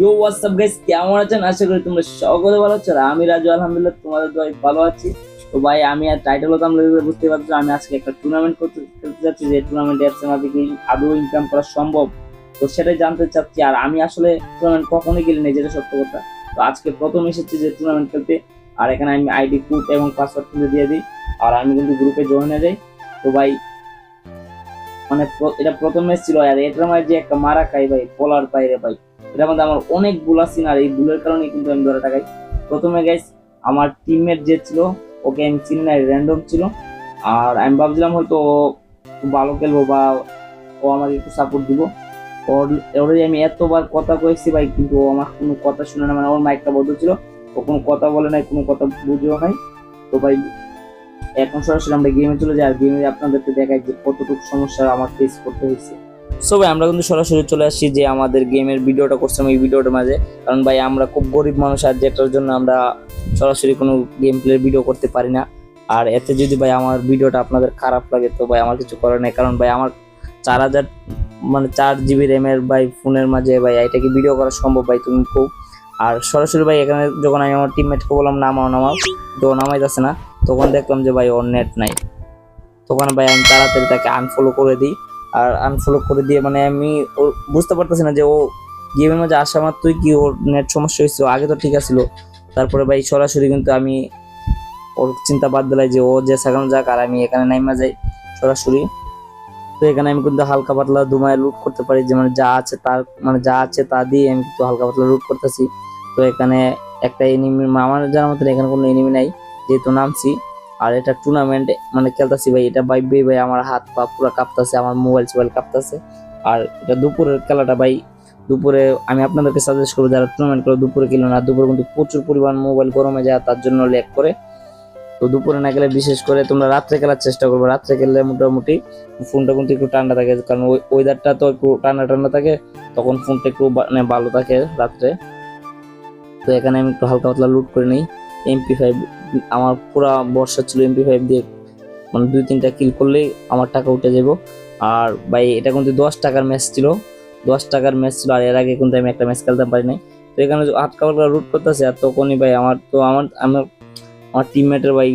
You WhatsApp guys কেমন আছেন? আশা করি তোমরা সকলে ভালো আছো আর আমি রাজু, আলহামদুলিল্লাহ, তোমাদের দয় ভালো আছি। তো ভাই, আমি আর টাইটেল হতাম বুঝতে পারছ, আমি আজকে একটা টুর্নামেন্ট করতে খেলতে যাচ্ছি, যে টুর্নামেন্ট অ্যাপস এর মাধ্যমে কি আদৌ ইনকাম করা সম্ভব। তো সেটাই জানতে চাচ্ছি, আর আমি আসলে টুর্নামেন্ট কখনোই খেলিনি, যেটা সত্য কথা। তো আজকে প্রথম এসেছি যে টুর্নামেন্ট খেলতে, আর এখানে আমি আইডি কোড এবং পাসওয়ার্ড কিন্তু দিয়ে দিই, আর আমি কিন্তু গ্রুপে জয়েন হয়ে যাই। তো ভাই মানে এটা প্রথম ম্যাচ ছিল, আর এটার যে একটা মারা খাই ভাই বলার বাইরে ভাই। এটার মধ্যে আমার অনেক বুল আছে আর এই বুলের কারণে কিন্তু আমি ধরে টাকাই প্রথমে গাইস আমার টিমমেট যে ছিল, ওকে আমি চিনি না র্যান্ডম ছিল। আর আমি ভাবছিলাম হয়তো খুব ভালো খেলব বা ও আমাকে একটু সাপোর্ট দিব। ওর ওরে আমি এতবার কথা কয়েছি ভাই, কিন্তু ও আমার কোনো কথা শুনে না। মানে ওর মাইকটা বদ্ধ ছিল। ও কোনো কথা বলে নাই, কোনো কথা বুঝেও নাই। তো ভাই, এখন সরাসরি আমরা গেমে চলে যাই। আর গেমে আপনাদেরকে দেখাই যে কতটুকু সমস্যা আমার ফেস করতে হয়েছে। সো ভাই, আমরা কিন্তু সরাসরি চলে আসছি যে আমাদের গেমের ভিডিওটা করছিলাম এই ভিডিওটার মাঝে। কারণ ভাই, আমরা খুব গরিব মানুষ আর যেটার জন্য আমরা সরাসরি কোনো গেম প্লে ভিডিও করতে পারি না। আর এতে যদি ভাই, আমার ভিডিওটা আপনাদের খারাপ লাগে, তো ভাই, আমার কিছু করার নেই। কারণ ভাই, আমার চার হাজার মানে চার জিবি র্যামের ভাই ফোনের মাঝে ভাই, এটা কি ভিডিও করা সম্ভব ভাই? তুমি খুব আর সরাসরি ভাই, এখানে যখন আমি আমার টিমমেটকে বললাম, নামাও নামাও। তো ও নামাইতেছে না। তখন দেখলাম যে ভাই, ওর নেট নাই। তখন ভাই, আমি তাড়াতাড়ি তাকে আনফলো করে দিই। আর আনফলো করে দিয়ে মানে আমি বুঝতে পারতেছি না যে ও গেমের মাঝে আসা মাত্রই কি ওর নেট সমস্যা হয়েছিল আগে তো ঠিক আছিল। তারপরে ভাই সরাসরি কিন্তু আমি ওর চিন্তা বাদ দিলাই যে ও যে সেখানে যাক আর আমি এখানে নাইমা যাই সরাসরি। তো এখানে আমি কিন্তু হালকা পাতলা দুমায় লুট করতে পারি যে মানে যা আছে তার মানে যা আছে তা দিয়ে আমি কিন্তু হালকা পাতলা লুট করতেছি। তো এখানে একটা এনিমি আমার জানার মতন এখানে কোনো এনিমি নাই। যেহেতু নামছি আর এটা টুর্নামেন্ট মানে খেলতেছি ভাই, এটা ভাই ভাই ভাই, আমার হাত পা পুরো কাঁপতাছে, আমার মোবাইল সোবাইল কাঁপতাছে। আর এটা দুপুরের খেলাটা ভাই, দুপুরে আমি আপনাদেরকে সাজেস্ট করব, যারা টুর্নামেন্ট করে দুপুরে খেলো না, দুপুরে কিন্তু প্রচুর পরিমাণ মোবাইল গরমে যায়, তার জন্য ল্যাগ করে। তো দুপুরে না গেলে বিশেষ করে তোমরা রাত্রে খেলার চেষ্টা করবে, রাত্রে খেললে মোটামুটি ফোনটা কিন্তু একটু ঠান্ডা থাকে, কারণ ওই ওয়েদারটা তো একটু ঠান্ডা ঠান্ডা থাকে, তখন ফোনটা একটু মানে ভালো থাকে রাত্রে। তো এখানে আমি একটু হালকা পাতলা লুট করে নিই এমপি ফাইভ আমার পুরা বর্ষা ছিল এমপি ফাইভ দিয়ে মানে দুই তিনটা কিল করলেই আমার টাকা উঠে যাব আর ভাই, এটা কিন্তু দশ টাকার ম্যাচ ছিল। দশ টাকার ম্যাচ ছিল আর এর আগে কিন্তু আমি একটা ম্যাচ খেলতে পারি নাই। তো এখানে আটকা পাটকা রুট করতেছে, আর তখনই ভাই আমার তো আমার আমার আমার টিমমেটের ভাই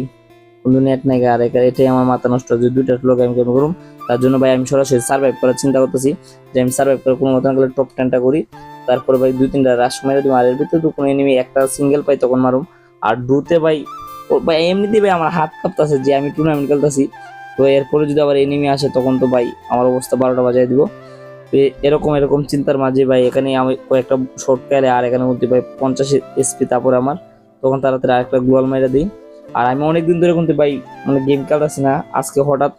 কোনো নেট নাই আর এটাই আমার মাথা নষ্ট যে দুইটা লোক আমি কেমন করুম। তার জন্য ভাই আমি সরাসরি সার্ভাইভ করার চিন্তা করতেছি যে আমি সার্ভাইভ করে কোনো মতন গেলে টপ টেনটা করি। তারপরে ভাই দুই তিনটা রাশ মেরে দিই আর এর ভিতরে তো কোনো এনিমি একটা সিঙ্গেল পাই তখন মারুম। আর ড্রুতে ভাই ভাই এমনিতে ভাই আমার হাত কাঁপতাছে যে আমি টুর্নামেন্ট খেলতেছি। তো এরপরে যদি আবার এনিমি আসে, তখন তো ভাই আমার অবস্থা বারোটা বাজায় দিব। এরকম এরকম চিন্তার মাঝে ভাই, এখানে আমি কয়েকটা শর্ট খেলে আর এখানে মধ্যে ভাই পঞ্চাশ এসপি তারপরে আমার। তখন তাড়াতাড়ি আরেকটা গ্লোয়াল মেরে দিই। আর আমি অনেকদিন ধরে কিন্তু ভাই মানে গেম খেলতেছি না। আজকে হঠাৎ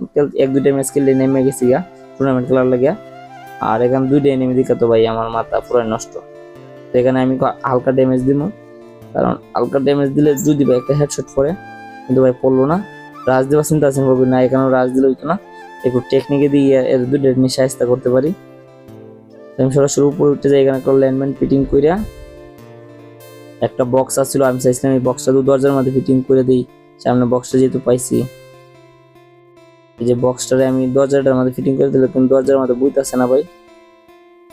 এক, দুইটা ম্যাচ খেললে নেমে গেছি গা টুর্নামেন্ট খেলার লাগিয়া আর এখানে দুইটা এনিমি দিকে তো ভাই আমার মাথা পুরো নষ্ট। তো এখানে আমি হালকা ড্যামেজ দিব কারণ হালকা ড্যামেজ দিলে যদি ভাই একটা হেডশট পরে, কিন্তু ভাই পড়ল না। রাজ দেওয়ার চিন্তা আছে হবে না, এখানেও রাজ দিলে হইতো না। একটু টেকনিকে দিয়ে এর দুটো নিয়ে সাহায্য করতে পারি। আমি সরাসরি উপরে উঠতে যাই, এখানে একটা ল্যান্ডম্যান ফিটিং কইরা। একটা বক্স আসছিল আমি চাইছিলাম এই বক্সটা দু দরজার মধ্যে ফিটিং করে দিই। সামনে বক্সটা যেহেতু পাইছি। এই যে বক্সটারে আমি দরজাটার মধ্যে ফিটিং করে দিলে, কিন্তু দরজার মধ্যে বুঝতেছে না ভাই।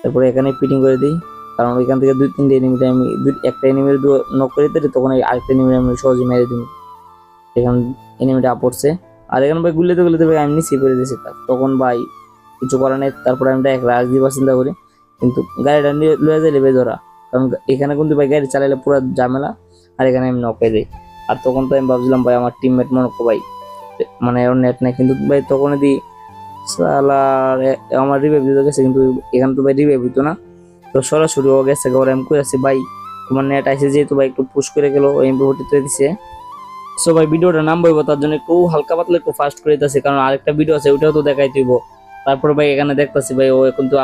তারপরে এখানে ফিটিং করে দিই। কারণ ওইখান থেকে দুই তিনটে এনিমিটা আমি দুই, একটা এনিমির নক করে দিই তখন এই আরেকটা এনিমি আমি সহজে মেরে দিই এখানে এনিমিটা পড়ছে। আর এখানে ভাই গুলিতে গুলিতে ভাই আমি নিচে করে দিয়েছি তখন ভাই কিছু করার নেই, তারপরে আমি ডাইরেক্ট রাজ দিবার চিন্তা করি। কিন্তু গাড়িটা নিয়ে লয়ে যাই লেবে ধরা। কারণ এখানে কিন্তু ভাই গাড়ি চালাইলে পুরো ঝামেলা, আর এখানে আমি নকে দিই। আর তখন তো আমি ভাবছিলাম ভাই আমার টিমমেট মনে ভাই মানে ওর নেট নাই। কিন্তু ভাই তখন দি সালার আমার রিভাইভ দিতে গেছে। কিন্তু এখানে তো ভাই রিভাইভ হইতো না। তো সরাসরি ও গেছে ঘরে আমি কইছি ভাই, তোমার নেট আইসে যেহেতু, ভাই, একটু পুশ করে গেল এমপি ভর্তি দিছে। সো ভাই, ভিডিওটা নাম বইব তার জন্য একটু হালকা পাতলা একটু ফাস্ট করে দিতেছি, কারণ আরেকটা ভিডিও আছে ওটাও তো দেখাই দিব তারপরে, ভাই, এখানে দেখতেছি, ভাই, ও কিন্তু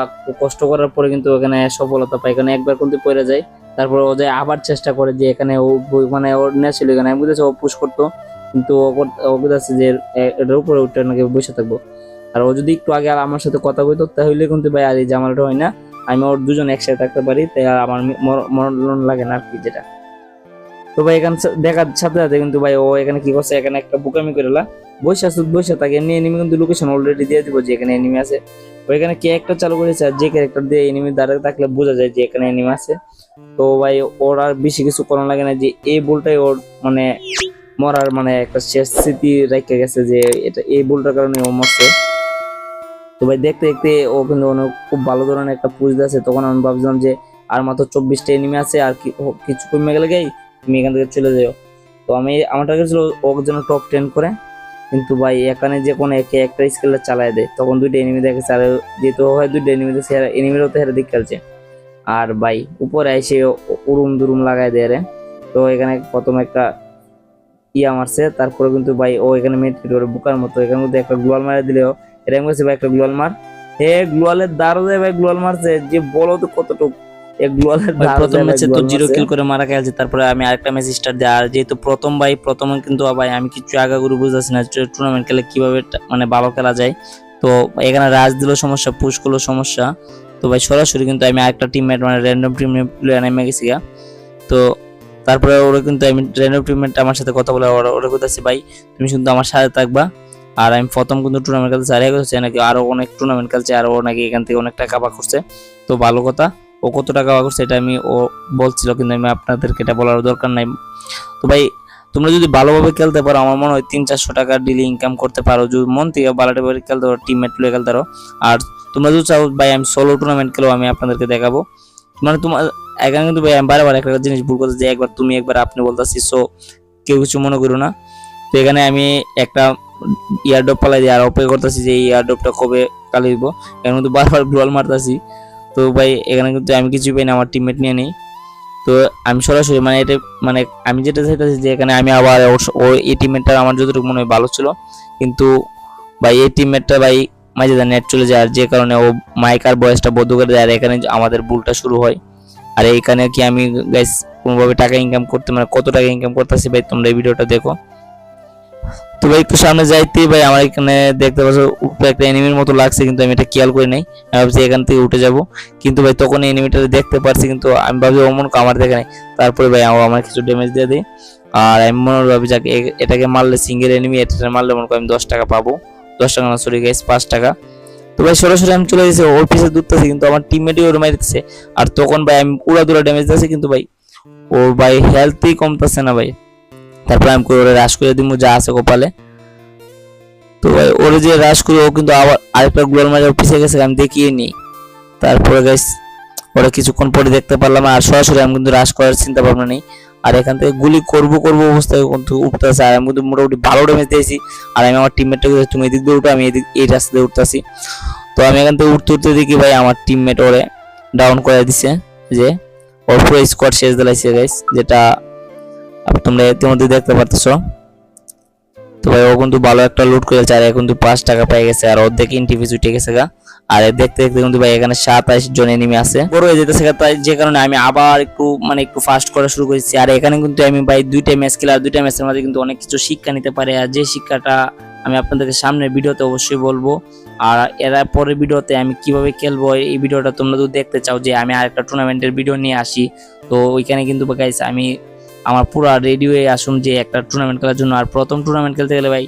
কষ্ট করার পরে কিন্তু এখানে সফলতা পায়, এখানে একবার কিন্তু পড়ে যায়। তারপর ও যায় আবার চেষ্টা করে যে এখানে ও মানে ওর ছিল এখানে। আমি বুঝেছি ও পুশ করতো, কিন্তু ও ও বুঝেছে যে এটার উপরে উঠে নাকি বসে থাকব। আর ও যদি একটু আগে আর আমার সাথে কথা বলতো, তাহলে কিন্তু, ভাই, আর এই জামালটা হয় না। আমি ওর দুজন একসাথে থাকতে পারি, তাই আমার মরণ লাগে না আর কি যেটা। তো ভাই এখানে দেখার সাথে সাথে কিন্তু ভাই ও এখানে কি করছে, এখানে একটা বুকামি করে বসে আসুক বসে থাকে, এমনি এনিমি কিন্তু লোকেশন অলরেডি দিয়ে দিব যে এখানে এনিমি আছে। ওইখানে কে একটা চালু করেছে আর যে ক্যারেক্টার দিয়ে এনিমি দাঁড়িয়ে থাকলে বোঝা যায় যে এখানে এনিমি আছে। তো ভাই ওর আর বেশি কিছু করানো লাগে না যে এই বলটাই ওর মানে মরার মানে একটা শেষ স্মৃতি রেখে গেছে যে এটা এই বলটার কারণে ও মরছে। তো ভাই দেখতে দেখতে ও কিন্তু অনেক খুব ভালো ধরনের একটা পুজ আছে। তখন আমি ভাবছিলাম যে আর মাত্র চব্বিশটা এনিমি আছে আর কিছু কমে গেলে গেই তুমি এখান থেকে চলে যাও। তো আমি, আমার টার্গেট ছিল ওর জন্য টপ টেন করে। কিন্তু ভাই এখানে যে কোনো একে একটা স্কেলে চালায় দেয়। তখন দুইটা এনিমি দেখেছে আর যেহেতু হয় দুইটা এনিমি দেখছে এনিমিরও তো হেরে দিক খেলছে। আর ভাই উপরে এসে উরুম দুরুম লাগাই দেয় রে। তো এখানে প্রথম একটা ইয়া মারছে। তারপরে কিন্তু ভাই ও এখানে মেট ফিট করে বুকার মতো। এখানে মধ্যে একটা গ্লোয়াল মারা দিলেও এটা বলছে ভাই একটা গ্লোয়াল মার হে গ্লোয়ালের দাঁড়ো দেয় ভাই গ্লোয়াল মারছে যে বলো তো কতটুকু। প্রথম ম্যাচে তো জিরো কিল করে মারা খেলছে তারপরে আমি আরেকটা ম্যাচ দিই আর যেহেতু প্রথম ভাই প্রথম কিন্তু ভাই আমি কিছু বুঝতেছি না টুর্নামেন্ট খেলে কীভাবে মানে ভালো খেলা যায়। তো এখানে রাজ দিল সমস্যা পুশ করল সমস্যা। তো ভাই সরাসরি কিন্তু আমি আরেকটা টিমমেট মানে র্যান্ডম টিম প্লেয়ার নেমে গেছি। তো তারপরে ওরা কিন্তু আমি র্যান্ডম টিমমেট আমার সাথে কথা বলে ওরা ওরা কোথাছে ভাই তুমি কিন্তু আমার সাথে থাকবা। আর আমি প্রথম কিন্তু টুর্নামেন্ট খেলতে আর হচ্ছে নাকি আরও অনেক টুর্নামেন্ট খেলছে, আর ও নাকি এখান থেকে অনেক টাকা পা করছে। তো ভালো কথা, ও কত টাকা পা করছে এটা আমি, ও বলছিল, কিন্তু আমি আপনাদেরকে এটা বলার দরকার নাই। তো ভাই, তোমরা যদি ভালোভাবে খেলতে পারো, আমার মনে হয় তিন চারশো টাকা ডেলি ইনকাম করতে পারো। যদি মন থেকে ভালোটা করে খেলতে পারো টিমমেট লয়ে খেলতে পারো। আর তোমরা যদি চাও, ভাই, আমি সোলো টুর্নামেন্ট খেলেও আমি আপনাদেরকে দেখাবো। মানে তোমার এখানে কিন্তু ভাই, আমি বারবার একটা জিনিস ভুল করতে যে একবার তুমি, একবার আপনি বলতেছি সো কেউ কিছু মনে করো না। তো এখানে আমি একটা ইয়ারড্রপ পালাই দিয়ে আর অপেক্ষা করতেছি যে এই ইয়ারড্রপটা কবে কালে দিব এখানে কিন্তু বারবার গ্লোয়াল মারতেছি। তো ভাই, এখানে কিন্তু আমি কিছু পাই না, আমার টিমমেট নিয়ে নেই। তো আমি সরাসরি মানে এটা মানে আমি যেটা চাইতেছি যে এখানে আমি আবার ও এই টিমমেটটা আমার যতটুকু মনে হয় ভালো ছিল। কিন্তু ভাই, এই টিমমেটটা ভাই মাঝে নেট চলে যায়, আর যে কারণে ও মাইক আর বয়সটা বদ্ধ করে দেয়, আর এখানে আমাদের ভুলটা শুরু হয়। আর এইখানে কি আমি গাইস কোনোভাবে টাকা ইনকাম করতে মানে কত টাকা ইনকাম করতেছি ভাই, তোমরা এই ভিডিওটা দেখো। তো ভাই, একটু সামনে যাইতেই ভাই, আমার এখানে দেখতে পাচ্ছ, উপরে একটা এনিমির মতো লাগছে, কিন্তু আমি এটা খেয়াল করি নাই। আমি ভাবছি এখান থেকে উঠে যাব। কিন্তু ভাই, তখন এনিমিটা দেখতে পারছি, কিন্তু আমি ভাবছি অমন আমার দেখে নাই। তারপরে ভাই আমার কিছু ড্যামেজ দিয়ে দিই আর আমি মনে হয় ভাবি, যাকে এটাকে মারলে সিঙ্গেল এনিমি এটা মারলে মনে করি আমি দশ টাকা পাবো। দশ টাকা না সরি গাইস পাঁচ টাকা। তো ভাই, সরাসরি আমি চলে গেছি ওর পিছে দূরতেছি কিন্তু আমার টিমমেটই ওর মারিতেছে আর তখন ভাই, আমি উড়া দুরা ড্যামেজ দিতেছি, কিন্তু ভাই ওর ভাই হেলথই কমতেছে না ভাই। তারপরে আমি করে ওরে রাশ করে দিব যা আছে কপালে। তো ওরে যে রাশ করে, ও কিন্তু আবার আরেকটা গ্লোয়াল মারে পিছিয়ে গেছে, আমি দেখিয়ে নিই। তারপরে গাইস ওরা কিছুক্ষণ পরে দেখতে পারলাম, আর সরাসরি আমি কিন্তু রাশ করার চিন্তা ভাবনা নেই। আর এখান থেকে গুলি করব করব অবস্থায় কিন্তু উঠতেছে, আর আমি কিন্তু মোটামুটি ভালো ড্যামেজ দিয়েছি। আর আমি আমার টিমমেটটাকে তুমি এদিক দিয়ে উঠো, আমি এদিক, এই রাস্তা দিয়ে উঠতেছি। তো আমি এখান থেকে উঠতে উঠতে দেখি ভাই, আমার টিমমেট ওরে ডাউন করে দিছে, যে ওর পুরো স্কোয়াড শেষ দিলাইছে গাইস যেটা তোমরা ইতিমধ্যে দেখতে পারতেছো। তো ভাই, ও কিন্তু ভালো একটা লুট করেছে আর এখন কিন্তু পাঁচ টাকা পেয়ে গেছে। আর অর্ধেক ইন্টিভিজ উঠে গেছে গা। আর দেখতে দেখতে কিন্তু ভাই, এখানে সাতাইশ জন এনিমি আছে। বড় হয়ে যেতেছে তাই যে কারণে আমি আবার একটু মানে একটু ফাস্ট করা শুরু করেছি। আর এখানে কিন্তু আমি ভাই, দুইটা ম্যাচ খেলে আর দুইটা ম্যাচের মধ্যে কিন্তু অনেক কিছু শিক্ষা নিতে পারে। আর যে শিক্ষাটা আমি আপনাদেরকে সামনের ভিডিওতে অবশ্যই বলব। আর এর পরের ভিডিওতে আমি কীভাবে খেলব, এই ভিডিওটা তোমরা যদি দেখতে চাও যে আমি আরেকটা টুর্নামেন্টের ভিডিও নিয়ে আসি। তো ওইখানে কিন্তু গাইস আমি আমার পুরো রেডি হয়ে আসুন যে একটা টুর্নামেন্ট খেলার জন্য। আর প্রথম টুর্নামেন্ট খেলতে গেলে ভাই,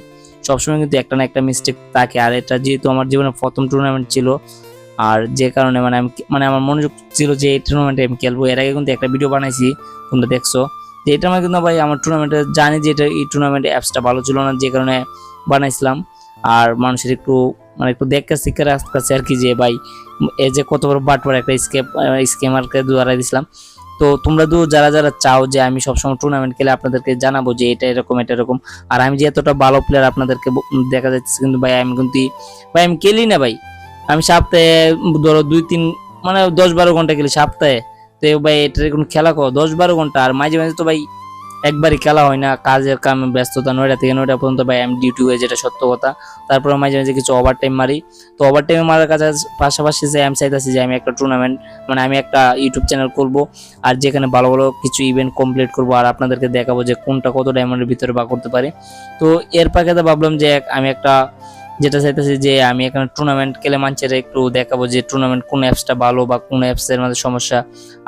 সবসময় কিন্তু একটা না একটা মিস্টেক থাকে। আর এটা যেহেতু আমার জীবনে প্রথম টুর্নামেন্ট ছিল, আর যে কারণে মানে আমি মানে আমার মনোযোগ ছিল যে এই টুর্নামেন্টে আমি খেলব। এর আগে কিন্তু একটা ভিডিও বানাইছি, তোমরা দেখছ। যে এটা আমার কিন্তু ভাই, আমার টুর্নামেন্টে জানি যে এটা এই টুর্নামেন্ট অ্যাপসটা ভালো ছিল না, যে কারণে বানাইছিলাম। আর মানুষের একটু মানে একটু দেখতে শিখে রাখতেছে আর কি যে ভাই এই যে কত বড় বাটবার একটা স্কেপ স্কেমারকে দুয়ারাই দিছিলাম। তো তোমরা দু যারা যারা চাও যে আমি সবসময় টুর্নামেন্ট খেলে আপনাদেরকে জানাব যে এটা এরকম এটা এরকম। আর আমি যে এতটা ভালো প্লেয়ার আপনাদেরকে দেখা যাচ্ছে কিন্তু ভাই, আমি কিন্তু ভাই, আমি খেলি না ভাই। আমি সপ্তাহে ধরো দুই তিন মানে দশ বারো ঘণ্টা খেলি সপ্তাহে। তো ভাই, এটার কোনো খেলা কো দশ বারো ঘণ্টা। আর মাঝে মাঝে তো ভাই একবারই খেলা হয় না, কাজের কামে ব্যস্ততা, নয়টা থেকে নয়টা পর্যন্ত ভাই আমি ডিউটি হয়ে যেটা সত্য কথা। তারপরে মাঝে মাঝে কিছু ওভার টাইম মারি। তো ওভার টাইমে মারার কাছে পাশাপাশি যে আমি চাইতেছি যে আমি একটা টুর্নামেন্ট মানে আমি একটা ইউটিউব চ্যানেল করব আর যেখানে ভালো ভালো কিছু ইভেন্ট কমপ্লিট করব আর আপনাদেরকে দেখাবো যে কোনটা কত ডায়মন্ডের ভিতরে বা করতে পারে। তো এর পাকেতে ভাবলাম যে আমি একটা যেটা চাইতেছি যে আমি এখানে টুর্নামেন্ট খেলে মানুষের একটু দেখাবো যে টুর্নামেন্ট কোন অ্যাপসটা ভালো বা কোন অ্যাপসের মধ্যে সমস্যা।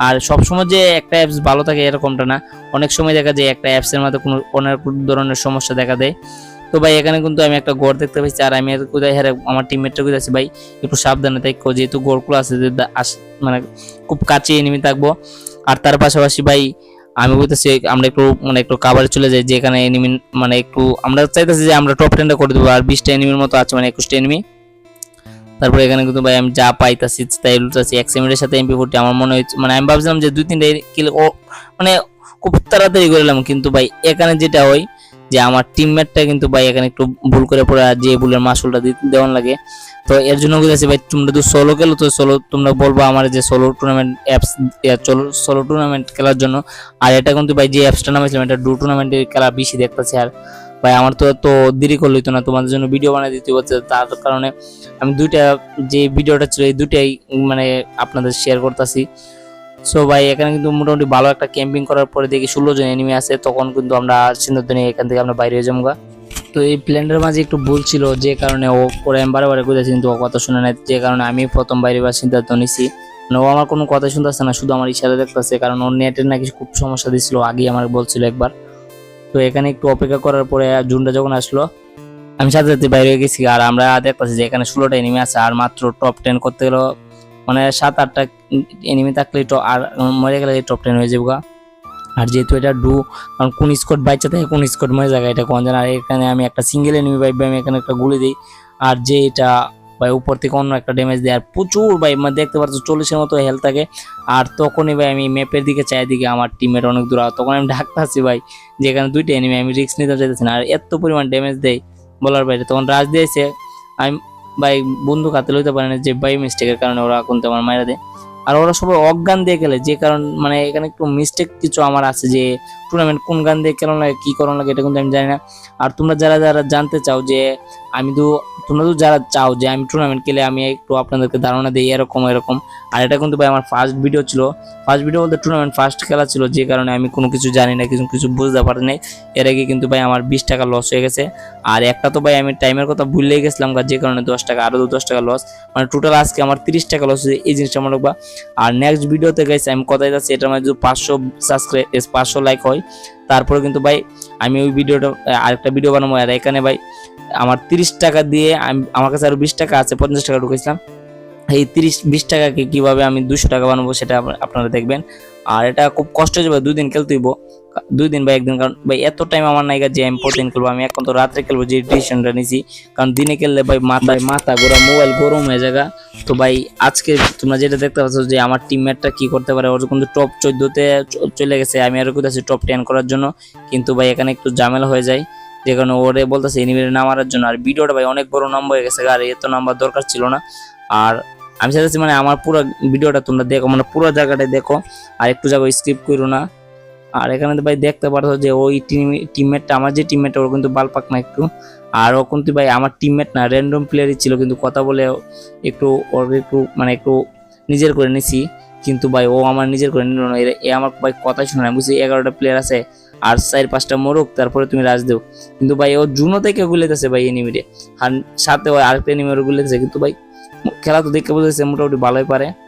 আর সবসময় যে একটা অ্যাপস ভালো থাকে এরকমটা না, অনেক সময় দেখা যায় একটা অ্যাপসের মধ্যে কোনো অনেক ধরনের সমস্যা দেখা দেয়। তো ভাই, এখানে কিন্তু আমি একটা গড় দেখতে পাচ্ছি আর আমি কোথায় হেরে আমার টিমমেটটা কোথায় আছে ভাই, একটু সাবধানে থাকব যেহেতু গড়গুলো আছে মানে খুব কাছে এনিমি থাকব। আর তার পাশাপাশি ভাই আমি বলতেছি, আমরা একটু মানে একটু কাভারে চলে যাই, যেখানে এনিমি মানে একটু, আমরা চাইতেছি যে আমরা টপ টেনটা করে দেবো, আর বিশটা এনিমির মতো আছে মানে একুশটা এনিমি তারপরে এখানে কিন্তু ভাই আমি যা পাইতাছি, তাই লুটাছি এক সেমিটের সাথে এমপি ফোরটি আমার মনে হয়েছে মানে আমি ভাবছিলাম যে দুই তিনটা কিলো মানে খুব তাড়াতাড়ি করলাম কিন্তু ভাই এখানে যেটা হয় যে আমার টিমমেটটা কিন্তু ভাই এখানে একটু ভুল করে পড়ে যে ভুলের মাসুলটা দেওয়ান লাগে। তো এর জন্য বলেছি ভাই, তোমরা তো সোলো খেলো তো সোলো তোমরা বলব আমার যে solo tournament apps solo tournament খেলার জন্য। আর এটা কিন্তু ভাই যে অ্যাপসটা নামাইছিলাম এটা ডু টুর্নামেন্টের খেলা বেশি দেখতেছি আর। ভাই, আমার তো তো দেরি করলে তো না, তোমাদের জন্য ভিডিও বানিয়ে দিতে হচ্ছে তার কারণে আমি দুইটা যে ভিডিওটা ছিল, এই দুইটাই মানে আপনাদের শেয়ার করতেছি। সো ভাই, এখানে কিন্তু মোটামুটি ভালো একটা ক্যাম্পিং করার পরে দেখি ষোলো জন এনিমি আছে, তখন কিন্তু আমরা সিদ্ধান্ত নিয়ে এখান থেকে আমরা বাইরে যাব তো এই প্ল্যানের মাঝে একটু ভুল ছিল, যে কারণে ও পরে আমি বারে বারে করেছি কিন্তু ও কথা শুনে নাই। যে কারণে আমি প্রথম বাইরে বা সিদ্ধান্ত নিছি। মানে ও আমার কোনো কথা শুনতেছে না, শুধু আমার ইশারা দেখতেছে, কারণ ওর নেটের নাকি খুব সমস্যা দিছিল, আগেই আমার বলছিল একবার। তো এখানে একটু অপেক্ষা করার পরে জুনটা যখন আসলো, আমি সাথে সাথে বাইরে গেছি, আর আমরা দেখতেছি যে এখানে ষোলোটা এনিমি আছে, আর মাত্র টপ টেন করতে গেলে মানে সাত, আটটা এনিমি থাকলে আর মরে গেলে টপ টেন হয়ে যাব আর যেহেতু এটা ডু, কারণ কোন স্কোর বাচ্চা থাকে, কোন স্কোর মরে জায়গা এটা কোন জানা। আর এখানে আমি একটা সিঙ্গেল এনিমি বাইক আমি এখানে একটা গুলি দিই। আর যে এটা, ভাই, উপর থেকে অন্য একটা ড্যামেজ দেয়। আর প্রচুর ভাই মানে দেখতে পাচ্ছ চল্লিশের মতো হেলথ থাকে। আর তখনই ভাই, আমি ম্যাপের দিকে চাই দিকে আমার টিমের অনেক দূর তখন আমি ঢাকতাছি ভাই, যেখানে দুইটা এনিমি আমি রিস্ক নিতে চাইতেছি না। আর এত পরিমাণ ড্যামেজ দেয়, বলার বাইরে। তখন রাজ দিয়েছে, আমি ভাই বন্ধু হাতে লইতে পারে না যে বাই মিস্টেকের কারণে ওরা কিন্তু আমার মায়েরা দেয়। আর ওরা সবাই অজ্ঞান দিয়ে খেলে, যে কারণ মানে এখানে একটু মিস্টেক কিছু আমার আছে যে টুর্নামেন্ট কোন গান দিয়ে কেন লাগে, কী করানো লাগে, এটা কিন্তু আমি জানি না। আর তোমরা যারা যারা জানতে চাও যে আমি তো, তোমরা তো যারা চাও যে আমি টুর্নামেন্ট খেলে আমি একটু আপনাদেরকে ধারণা দিই এরকম এরকম। আর এটা কিন্তু ভাই আমার ফার্স্ট ভিডিও ছিল। ফার্স্ট ভিডিও বলতে টুর্নামেন্ট ফার্স্ট খেলা ছিল, যে কারণে আমি কোনো কিছু জানি না, কিছু কিছু বুঝতে পারি নাই। এর আগে কিন্তু ভাই আমার বিশ টাকা লস হয়ে গেছে। আর একটা তো ভাই আমি টাইমের কথা ভুলেই গেছিলাম যে কারণে দশ টাকা আরও দশ টাকা লস মানে টোটাল আজকে আমার তিরিশ টাকা লস হয়েছে, এই জিনিসটা মনে রাখবা। আর নেক্সট ভিডিওতে গাইছি আমি কথাই যাচ্ছি এটা আমার যদি পাঁচশো সাবস্ক্রাইব পাঁচশো লাইক হয়, তারপরে কিন্তু ভাই, আমি ওই ভিডিওটা আরেকটা ভিডিও বানাবো। আর এখানে ভাই, আমার তিরিশ টাকা দিয়ে আমি, আমার কাছে আরও বিশ টাকা আছে, পঞ্চাশ টাকা ঢুকেছিলাম। এই তিরিশ, বিশ টাকাকে কীভাবে আমি দুশো টাকা বানাবো, সেটা আপনারা দেখবেন। আর এটা খুব কষ্ট হয়ে যাবে দুদিন খেলতেইব। দুই দিন বা একদিন, কারণ ভাই এত টাইম আমার নাইগা যে আমি প্রতিদিন খেলব। আমি এখন তো রাত্রে খেলব যে ডিসিশনটা নিছি। কারণ দিনে খেললে ভাই মাথায় মাথা গোরা মোবাইল গরম হয়ে যাগা তো ভাই আজকে তোমরা যেটা দেখতে পাচ্ছ যে আমার টিমমেটটা কি করতে পারে, ওর কিন্তু টপ চোদ্দতে চলে গেছে। আমি আরও কোথাও টপ টেন করার জন্য। কিন্তু ভাই এখানে একটু ঝামেলা হয়ে যায়। যে কারণে ওরে বলতেছে এনিমির নামার জন্য। আর ভিডিওটা ভাই অনেক বড় নাম্বার হয়ে গেছে আর এত নাম্বার দরকার ছিল না। আর আমি চাইছি মানে আমার পুরো ভিডিওটা তোমরা দেখো মানে পুরো জায়গাটাই দেখো। আর একটু জায়গা স্কিপ করো না। আর এখানে ভাই দেখতে পারছ যে ওই টিম টিমমেটটা আমার যে টিমমেট ওর কিন্তু বাল পাক না একটু। আর ও কিন্তু ভাই আমার টিমমেট না র্যান্ডম প্লেয়ারই ছিল, কিন্তু কথা বলে একটু ওর একটু মানে একটু নিজের করে নিছি। কিন্তু ভাই ও আমার নিজের করে নিল না, এ- এ আমার ভাই কথাই শুনে না। বুঝছি এগারোটা প্লেয়ার আছে, আর চার, পাঁচটা মরুক, তারপরে তুমি রাজ দেও। কিন্তু ভাই ও জুনো থেকে গুলেতেছে ভাই এনিমিরে আর সাথে ওই আরেকটা এনিমির গুলেতেছে কিন্তু ভাই, খেলা তো দেখে বুঝেছে মোটামুটি ভালোই পারে।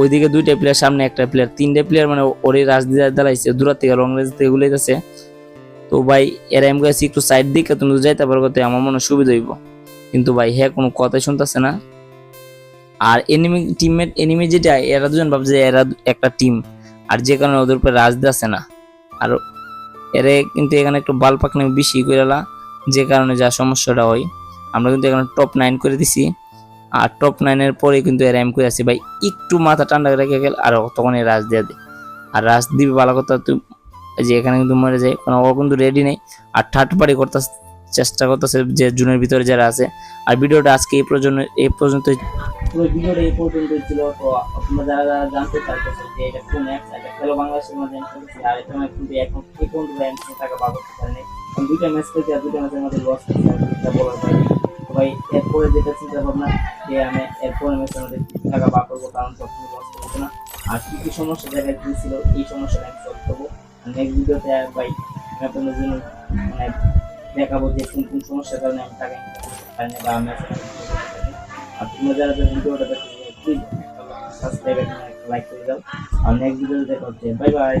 ওইদিকে দুইটা প্লেয়ার সামনে একটা প্লেয়ার তিনটে প্লেয়ার মানে ওরে রাজ দিয়ে দাঁড়াইছে দূর থেকে লং রেঞ্জ থেকে গুলাইতেছে তো ভাই, এরা এম গেছি একটু সাইড দিকে তুমি যাইতে পারো কত আমার মনে সুবিধা হইব। কিন্তু ভাই হ্যাঁ কোনো কথাই শুনতেছে না। আর এনিমি টিমমেট এনিমি যেটা, এরা দুজন ভাবছে এরা একটা টিম আর যে কারণে ওদের উপরে রাজ দিচ্ছে না। আর এরে কিন্তু এখানে একটু বাল পাকনা বেশি করে যে কারণে যা সমস্যাটা হয়। আমরা কিন্তু এখানে টপ নাইন করে দিছি। আর টপ নাইনের পরে কিন্তু এরা এম করে আসি ভাই, একটু মাথা ঠান্ডা রেখে গেল আর তখন এই রাজ দিয়ে দেয় আর রাজ দিবে ভালো কথা, তুই যে এখানে কিন্তু মরে যায়। কারণ ও কিন্তু রেডি নেই। আর থার্ড পার্টি করতে চেষ্টা করতেছে যে জুনের ভিতরে যারা আছে। আর ভিডিওটা আজকে এই পর্যন্ত এই পর্যন্ত দুইটা ম্যাচ আর দুইটা ম্যাচের মধ্যে লস ভাই, এরপরে যেটা চিন্তা ভাবনা যে আমি এরপরে ম্যাচের মধ্যে টাকা পা করব, কারণ সবসময় লস করব না। আর কি কি সমস্যা জায়গায় কি ছিল, এই সমস্যাটা আমি সলভ করব। নেক্সট ভিডিওতে ভাই, আমি আপনাদের জন্য মানে দেখাবো যে কোন কোন সমস্যার কারণে আমি টাকা ইনকাম করতে বা আমি আর তোমরা যারা যারা ভিডিওটা দেখো প্লিজ সাবস্ক্রাইব এবং লাইক করে দাও। আর নেক্সট ভিডিওতে দেখা হচ্ছে। Bye bye